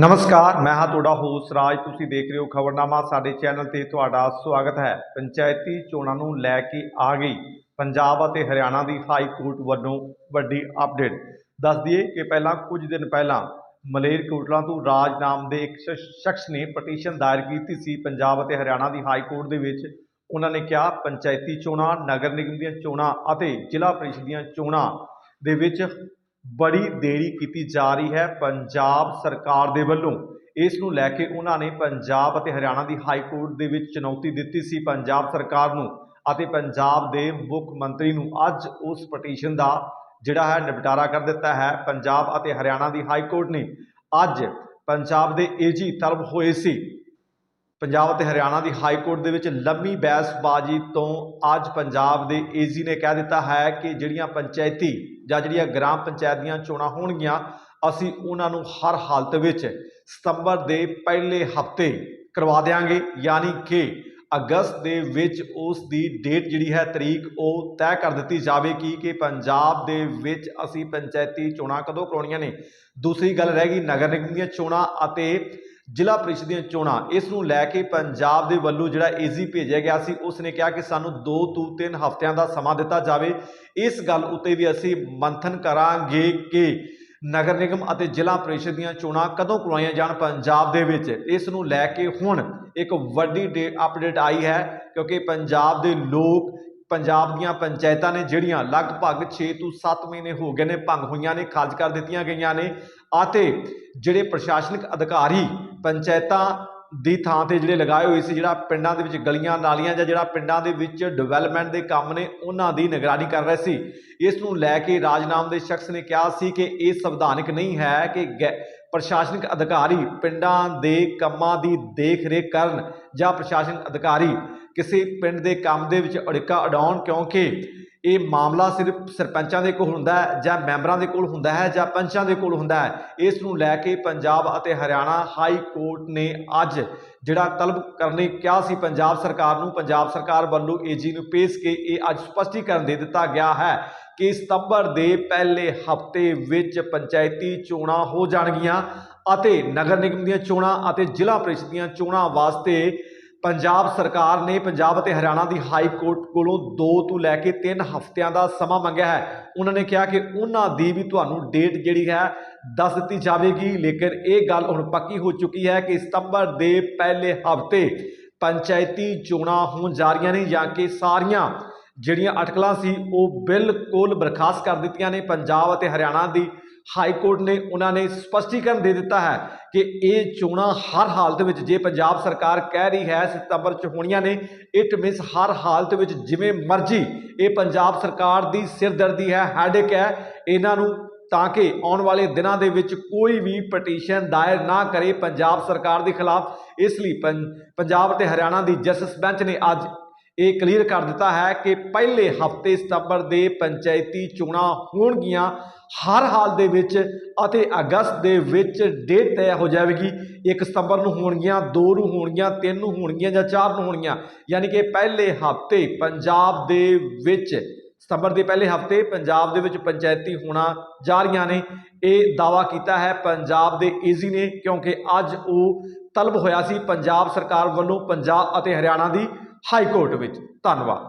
ਨਮਸਕਾਰ, ਮੈਂ ਹਾਂ ਤੁਹਾਡਾ ਹੋਸ ਰਾਜ। ਤੁਸੀਂ ਦੇਖ ਰਹੇ ਹੋ ਖਬਰਨਾਮਾ। ਸਾਡੇ ਚੈਨਲ ਤੇ ਤੁਹਾਡਾ ਸਵਾਗਤ ਹੈ। ਪੰਚਾਇਤੀ ਚੋਣਾਂ ਨੂੰ ਲੈ ਕੇ ਆ ਗਈ ਪੰਜਾਬ ਅਤੇ ਹਰਿਆਣਾ ਦੀ ਹਾਈ ਕੋਰਟ ਵੱਲੋਂ ਵੱਡੀ ਅਪਡੇਟ ਦੱਸ ਦਈਏ ਕਿ ਪਹਿਲਾਂ ਕੁਝ ਦਿਨ ਪਹਿਲਾਂ ਮਲੇਰਕੋਟਲਾ ਤੋਂ ਰਾਜ ਨਾਮ ਦੇ ਇੱਕ ਸ਼ਖਸ ਨੇ ਪਟੀਸ਼ਨ ਦਾਇਰ ਕੀਤੀ ਸੀ ਪੰਜਾਬ ਅਤੇ ਹਰਿਆਣਾ ਦੀ ਹਾਈ ਕੋਰਟ ਦੇ ਵਿੱਚ। ਉਹਨਾਂ ਨੇ ਕਿਹਾ, ਪੰਚਾਇਤੀ ਚੋਣਾਂ, ਨਗਰ ਨਿਗਮ ਦੀਆਂ ਚੋਣਾਂ ਅਤੇ ਜ਼ਿਲ੍ਹਾ ਪ੍ਰੀਸ਼ਦ ਦੀਆਂ ਚੋਣਾਂ ਦੇ ਵਿੱਚ ਬੜੀ ਦੇਰੀ ਕੀਤੀ ਜਾ ਰਹੀ ਹੈ ਪੰਜਾਬ ਸਰਕਾਰ ਦੇ ਵੱਲੋਂ। ਇਸ ਨੂੰ ਲੈ ਕੇ ਉਹਨਾਂ ਨੇ ਪੰਜਾਬ ਅਤੇ ਹਰਿਆਣਾ ਦੀ ਹਾਈ ਕੋਰਟ ਦੇ ਵਿੱਚ ਚੁਣੌਤੀ ਦਿੱਤੀ ਸੀ ਪੰਜਾਬ ਸਰਕਾਰ ਨੂੰ ਅਤੇ ਪੰਜਾਬ ਦੇ ਮੁੱਖ ਮੰਤਰੀ ਨੂੰ। ਅੱਜ ਉਸ ਪਟੀਸ਼ਨ ਦਾ ਜਿਹੜਾ ਹੈ ਨਿਪਟਾਰਾ ਕਰ ਦਿੱਤਾ ਹੈ। ਪੰਜਾਬ ਅਤੇ ਹਰਿਆਣਾ ਦੀ ਹਾਈ ਕੋਰਟ ਨੇ ਅੱਜ ਪੰਜਾਬ ਦੇ ਏਜੀ ਤਲਬ ਹੋਏ ਸੀ। ਪੰਜਾਬ ਅਤੇ ਹਰਿਆਣਾ ਦੀ ਹਾਈ ਕੋਰਟ ਦੇ ਵਿੱਚ ਲੰਮੀ ਬਹਿਸਬਾਜ਼ੀ ਤੋਂ ਅੱਜ ਪੰਜਾਬ ਦੇ ਏਜੀ ਨੇ ਕਹਿ ਦਿੱਤਾ ਹੈ ਕਿ ਜਿਹੜੀਆਂ ਪੰਚਾਇਤੀ ਜਾਂ ਜਿਹੜੀਆਂ ਗ੍ਰਾਮ ਪੰਚਾਇਤ ਦੀਆਂ ਚੋਣਾਂ ਹੋਣਗੀਆਂ, ਅਸੀਂ ਉਹਨਾਂ ਨੂੰ ਹਰ ਹਾਲਤ ਵਿੱਚ ਸਤੰਬਰ ਦੇ ਪਹਿਲੇ ਹਫ਼ਤੇ ਕਰਵਾ ਦੇਵਾਂਗੇ ਯਾਨੀ ਕਿ ਅਗਸਤ ਦੇ ਵਿੱਚ ਉਸ ਦੀ ਡੇਟ ਜਿਹੜੀ ਹੈ, ਤਰੀਕ, ਉਹ ਤੈਅ ਕਰ ਦਿੱਤੀ ਜਾਵੇਗੀ ਕਿ ਪੰਜਾਬ ਦੇ ਵਿੱਚ ਅਸੀਂ ਪੰਚਾਇਤੀ ਚੋਣਾਂ ਕਦੋਂ ਕਰਾਉਣੀਆਂ ਨੇ। ਦੂਸਰੀ ਗੱਲ ਰਹਿ ਗਈ ਨਗਰ ਨਿਗਮ ਦੀਆਂ ਚੋਣਾਂ ਅਤੇ ਜ਼ਿਲ੍ਹਾ ਪ੍ਰੀਸ਼ਦ ਦੀਆਂ ਚੋਣਾਂ, ਇਸ ਨੂੰ ਲੈ ਕੇ ਪੰਜਾਬ ਦੇ ਵੱਲੋਂ ਜਿਹੜਾ ਏਜੀ ਭੇਜਿਆ ਗਿਆ ਸੀ ਉਸ ਨੇ ਕਿਹਾ ਕਿ ਸਾਨੂੰ 2 ਤੋਂ 3 ਹਫ਼ਤਿਆਂ ਦਾ ਸਮਾਂ ਦਿੱਤਾ ਜਾਵੇ। ਇਸ ਗੱਲ ਉੱਤੇ ਵੀ ਅਸੀਂ ਮੰਥਨ ਕਰਾਂਗੇ ਕਿ ਨਗਰ ਨਿਗਮ ਅਤੇ ਜ਼ਿਲ੍ਹਾ ਪ੍ਰੀਸ਼ਦ ਦੀਆਂ ਚੋਣਾਂ ਕਦੋਂ ਕਰਵਾਈਆਂ ਜਾਣ ਪੰਜਾਬ ਦੇ ਵਿੱਚ। ਇਸ ਨੂੰ ਲੈ ਕੇ ਹੁਣ ਇੱਕ ਵੱਡੀ ਡੇ, ਅਪਡੇਟ ਆਈ ਹੈ, ਕਿਉਂਕਿ ਪੰਜਾਬ ਦੇ ਲੋਕ, ਪੰਜਾਬ ਦੀਆਂ ਪੰਚਾਇਤਾਂ ਨੇ ਜਿਹੜੀਆਂ ਲਗਭਗ 6 ਤੋਂ 7 ਮਹੀਨੇ ਹੋ ਗਏ ਨੇ, ਭੰਗ ਹੋਈਆਂ ਨੇ, ਖਾਰਜ ਕਰ ਦਿੱਤੀਆਂ ਗਈਆਂ ਨੇ ਅਤੇ ਜਿਹੜੇ ਪ੍ਰਸ਼ਾਸਨਿਕ ਅਧਿਕਾਰੀ ਪੰਚਾਇਤਾਂ ਦੀ ਥਾਂ ਤੇ ਜਿਹੜੇ ਲਗਾਏ ਹੋਏ ਸੀ, ਜਿਹੜਾ ਪਿੰਡਾਂ ਦੇ ਵਿੱਚ ਗਲੀਆਂ, ਨਾਲੀਆਂ ਜਾਂ ਜਿਹੜਾ ਪਿੰਡਾਂ ਦੇ ਵਿੱਚ ਡਿਵੈਲਪਮੈਂਟ ਦੇ ਕੰਮ ਨੇ, ਉਹਨਾਂ ਦੀ ਨਿਗਰਾਨੀ ਕਰ ਰਹੇ ਸੀ। ਇਸ ਨੂੰ ਲੈ ਕੇ ਰਾਜਨਾਮ ਦੇ ਸ਼ਖਸ ਨੇ ਕਿਹਾ ਸੀ ਕਿ ਇਹ ਸੰਵਿਧਾਨਿਕ ਨਹੀਂ ਹੈ ਕਿ ਗੈ- ਪ੍ਰਸ਼ਾਸਨਿਕ ਅਧਿਕਾਰੀ ਪਿੰਡਾਂ ਦੇ ਕੰਮਾਂ ਦੀ ਦੇਖ-ਰੇਖ ਕਰਨ ਜਾਂ ਪ੍ਰਸ਼ਾਸਨਿਕ ਅਧਿਕਾਰੀ ਕਿਸੇ ਪਿੰਡ ਦੇ ਕੰਮ ਦੇ ਵਿੱਚ ਅੜਿੱਕਾ ਅਡਾਉਣ, ਕਿਉਂਕਿ ਇਹ ਮਾਮਲਾ ਸਿਰਫ ਸਰਪੰਚਾਂ ਦੇ ਕੋਲ ਹੁੰਦਾ ਹੈ ਜਾਂ ਮੈਂਬਰਾਂ ਦੇ ਕੋਲ ਹੁੰਦਾ ਹੈ ਜਾਂ ਪੰਚਾਂ ਦੇ ਕੋਲ ਹੁੰਦਾ ਹੈ। ਇਸ ਨੂੰ ਲੈ ਕੇ ਪੰਜਾਬ ਅਤੇ ਹਰਿਆਣਾ ਹਾਈ ਕੋਰਟ ਨੇ ਅੱਜ ਜਿਹੜਾ ਤਲਬ ਕਰਨੇ ਕਿਹਾ ਸੀ ਪੰਜਾਬ ਸਰਕਾਰ ਨੂੰ, ਪੰਜਾਬ ਸਰਕਾਰ ਵੱਲੋਂ ਏਜੀ ਨੂੰ ਪੇਸ਼ ਕੇ ਇਹ ਅੱਜ ਸਪਸ਼ਟੀਕਰਨ ਦੇ ਦਿੱਤਾ ਗਿਆ ਹੈ ਕਿ ਸਤੰਬਰ ਦੇ ਪਹਿਲੇ ਹਫ਼ਤੇ ਵਿੱਚ ਪੰਚਾਇਤੀ ਚੋਣਾਂ ਹੋ ਜਾਣਗੀਆਂ ਅਤੇ ਨਗਰ ਨਿਗਮ ਦੀਆਂ ਚੋਣਾਂ ਅਤੇ ਜ਼ਿਲ੍ਹਾ ਪ੍ਰੀਸ਼ਦ ਦੀਆਂ ਚੋਣਾਂ ਵਾਸਤੇ ਪੰਜਾਬ ਸਰਕਾਰ ਨੇ ਪੰਜਾਬ ਅਤੇ ਹਰਿਆਣਾ ਦੀ ਹਾਈ ਕੋਰਟ ਕੋਲੋਂ 2 ਤੋਂ ਲੈ ਕੇ 3 ਹਫ਼ਤਿਆਂ ਦਾ ਸਮਾਂ ਮੰਗਿਆ ਹੈ। ਉਹਨਾਂ ਨੇ ਕਿਹਾ ਕਿ ਉਹਨਾਂ ਦੀ ਵੀ ਤੁਹਾਨੂੰ ਡੇਟ ਜਿਹੜੀ ਹੈ ਦੱਸ ਦਿੱਤੀ ਜਾਵੇਗੀ, ਲੇਕਿਨ ਇਹ ਗੱਲ ਹੁਣ ਪੱਕੀ ਹੋ ਚੁੱਕੀ ਹੈ ਕਿ ਸਤੰਬਰ ਦੇ ਪਹਿਲੇ ਹਫ਼ਤੇ ਪੰਚਾਇਤੀ ਚੋਣਾਂ ਹੋਣ ਜਾ ਰਹੀਆਂ ਨੇ ਜਾਂ ਕਿ ਸਾਰੀਆਂ ਜਿਹੜੀਆਂ ਅਟਕਲਾਂ ਸੀ ਉਹ ਬਿਲਕੁਲ ਬਰਖਾਸਤ ਕਰ ਦਿੱਤੀਆਂ ਨੇ। ਪੰਜਾਬ ਅਤੇ ਹਰਿਆਣਾ ਦੀ ਹਾਈ ਕੋਰਟ ਨੇ ਉਹਨਾਂ ਨੇ ਸਪਸ਼ਟੀਕਰਨ ਦੇ ਦਿੱਤਾ ਹੈ ਕਿ ਇਹ ਚੋਣਾਂ ਹਰ ਹਾਲਤ ਵਿੱਚ, ਜੇ ਪੰਜਾਬ ਸਰਕਾਰ ਕਹਿ ਰਹੀ ਹੈ ਸਤੰਬਰ 'ਚ ਹੋਣੀਆਂ ਨੇ ਇਟ ਮੀਨਸ ਹਰ ਹਾਲਤ ਵਿੱਚ ਜਿਵੇਂ ਮਰਜ਼ੀ ਇਹ ਪੰਜਾਬ ਸਰਕਾਰ ਦੀ ਸਿਰਦਰਦੀ ਹੈ ਹੈਡੇਕ ਹੈ, ਇਹਨਾਂ ਨੂੰ ਤਾਂ ਕਿ ਆਉਣ ਵਾਲੇ ਦਿਨਾਂ ਦੇ ਵਿੱਚ ਕੋਈ ਵੀ ਪਟੀਸ਼ਨ ਦਾਇਰ ਨਾ ਕਰੇ ਪੰਜਾਬ ਸਰਕਾਰ ਦੇ ਖਿਲਾਫ। ਇਸ ਲਈ ਪੰ- ਪੰਜਾਬ ਤੇ ਹਰਿਆਣਾ ਦੀ ਜਸਟਿਸ ਬੈਂਚ ਨੇ ਅੱਜ ਇਹ ਕਲੀਅਰ ਕਰ ਦਿੱਤਾ ਹੈ ਕਿ ਪਹਿਲੇ ਹਫ਼ਤੇ ਸਤੰਬਰ ਦੇ ਪੰਚਾਇਤੀ ਚੋਣਾਂ ਹੋਣਗੀਆਂ। ਹਰ ਹਾਲ ਦੇ ਵਿੱਚ ਅਤੇ ਅਗਸਤ ਦੇ ਵਿੱਚ ਡੇਟ ਤੈਅ ਹੋ ਜਾਵੇਗੀ। 1 ਸਤੰਬਰ ਨੂੰ ਹੋਣਗੀਆਂ 2 ਨੂੰ ਹੋਣਗੀਆਂ 3 ਨੂੰ ਹੋਣਗੀਆਂ ਜਾਂ 4 ਨੂੰ ਹੋਣਗੀਆਂ। ਯਾਨੀ ਕਿ ਪਹਿਲੇ ਹਫ਼ਤੇ ਪੰਜਾਬ ਦੇ ਵਿੱਚ, ਸਤੰਬਰ ਦੇ ਪਹਿਲੇ ਹਫ਼ਤੇ ਪੰਜਾਬ ਦੇ ਵਿੱਚ ਪੰਚਾਇਤੀ ਹੋਣਾ ਜਾ ਰਹੀਆਂ ਨੇ। ਇਹ ਦਾਵਾ ਕੀਤਾ ਹੈ ਪੰਜਾਬ ਦੇ ਏਜੀ ਨੇ ਕਿਉਂਕਿ ਅੱਜ ਉਹ ਤਲਬ ਹੋਇਆ ਸੀ। ਪੰਜਾਬ ਸਰਕਾਰ ਵੱਲੋਂ ਪੰਜਾਬ ਅਤੇ ਹਰਿਆਣਾ ਦੀ ਹਾਈ ਕੋਰਟ ਵਿੱਚ। ਧੰਨਵਾਦ।